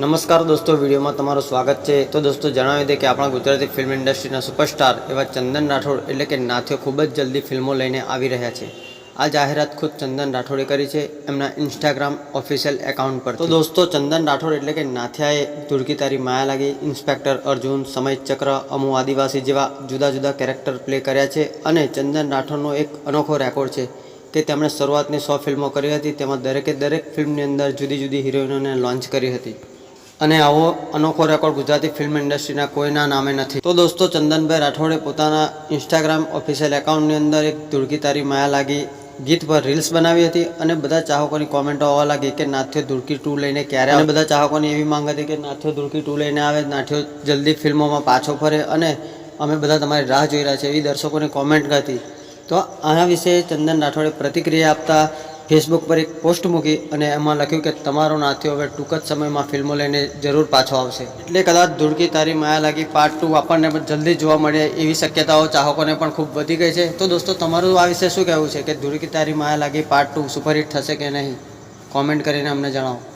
નમસ્કાર દોસ્તો, વિડીયોમાં તમારું સ્વાગત છે. તો દોસ્તો, જણાવી દે કે આપણા ગુજરાતી ફિલ્મ ઇન્ડસ્ટ્રીના સુપરસ્ટાર એવા ચંદન રાઠોડ એટલે કે નાથ્યો ખૂબ જ જલ્દી ફિલ્મો લઈને આવી રહ્યા છે. આ જાહેરાત ખુદ ચંદન રાઠોડે કરી છે એમના ઇન્સ્ટાગ્રામ ઓફિશિયલ એકાઉન્ટ પર તો દોસ્તો, ચંદન રાઠોડ એટલે કે નાથિયાએ ધુડકી તારી માયા લાગી. ઇન્સ્પેક્ટર અર્જુન, સમય ચક્ર, અમુ આદિવાસી જેવા જુદા જુદા કેરેક્ટર પ્લે કર્યા છે અને ચંદન રાઠોડનો એક અનોખો રેકોર્ડ છે કે તેમણે શરૂઆતની સો ફિલ્મો કરી હતી, તેમાં દરેકે દરેક ફિલ્મની અંદર જુદી જુદી હિરોઈનોને લોન્ચ કરી હતી. અને આવો અનોખો રેકોર્ડ ગુજરાતી ફિલ્મ ઇન્ડસ્ટ્રીના કોઈના નામે નથી. તો દોસ્તો, ચંદનભાઈ રાઠોડે પોતાના ઇન્સ્ટાગ્રામ ઓફિશિયલ એકાઉન્ટની અંદર એક તારી માયા લાગી ગીત પર રીલ્સ બનાવી હતી અને બધા ચાહકોની કોમેન્ટો આવવા લાગી કે નાથ્યો ધુડકી ટુ લઈને ક્યારે અને બધા ચાહકોની એવી માંગ હતી કે નાથ્યો ધુળકી ટુ લઈને આવે, નાથ્યો જલ્દી ફિલ્મોમાં પાછો ફરે અને અમે બધા તમારી રાહ જોઈ રહ્યા છે એવી દર્શકોની કોમેન્ટ હતી. તો આના વિશે ચંદન રાઠોડે પ્રતિક્રિયા આપતા ફેસબુક પર એક પોસ્ટ મૂકી અને એમાં લખ્યું કે તમારો નાથીઓ હવે ટૂંક જ સમયમાં ફિલ્મો લઈને જરૂર પાછો આવશે. એટલે કદાચ ધૂળકી તારી માયા લાગી પાર્ટ ટુ આપણને પણ જલ્દી જોવા મળે એવી શક્યતાઓ ચાહકોને પણ ખૂબ વધી ગઈ છે. તો દોસ્તો, તમારું આ વિશે શું કહેવું છે? કે ધૂળકી તારી માયા લાગી પાર્ટ ટુ સુપરહિટ થશે કે નહીં? કોમેન્ટ કરીને અમને જણાવો.